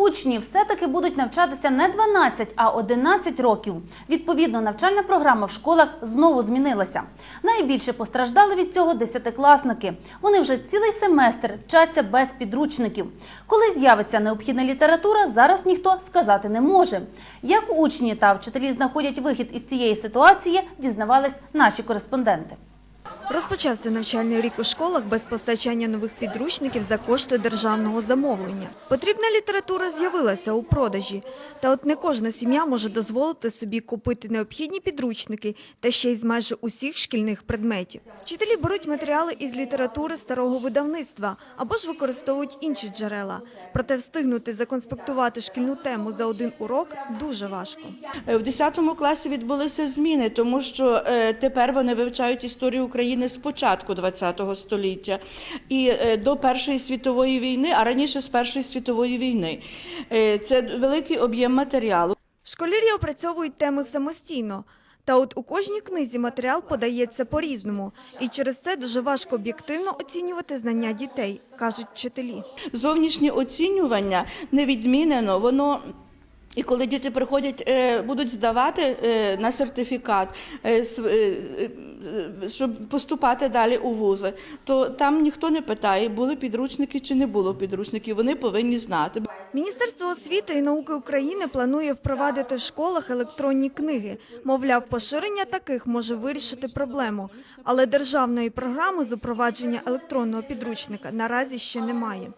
Учні все-таки будуть навчатися не 12, а 11 років. Відповідно, навчальна програма в школах знову змінилася. Найбільше постраждали від цього десятикласники. Вони вже цілий семестр вчаться без підручників. Коли з'явиться необхідна література, зараз ніхто сказати не може. Як учні та вчителі знаходять вихід із цієї ситуації, дізнавались наші кореспонденти. Розпочався навчальний рік у школах без постачання нових підручників за кошти державного замовлення. Потрібна література з'явилася у продажі. Та от не кожна сім'я може дозволити собі купити необхідні підручники та ще й з майже усіх шкільних предметів. Вчителі беруть матеріали із літератури старого видавництва або ж використовують інші джерела. Проте встигнути законспектувати шкільну тему за один урок дуже важко. Е, В 10 класі відбулися зміни, тому що е, тепер вони вивчають історію України з початку ХХ століття і е, до Першої світової війни, а раніше з Першої світової війни. Е, Це великий об'єм матеріалу. Школярі опрацьовують теми самостійно. Та от у кожній книзі матеріал подається по-різному, і через це дуже важко об'єктивно оцінювати знання дітей, кажуть вчителі. Зовнішнє оцінювання не відмінено, воно. І коли діти приходять, е, будуть здавати е, на сертифікат, е, щоб поступати далі у вузи, то там ніхто не питає, були підручники чи не було підручників. Вони повинні знати. Міністерство освіти і науки України планує впровадити в школах електронні книги. Мовляв, поширення таких може вирішити проблему. Але державної програми з упровадження електронного підручника наразі ще немає.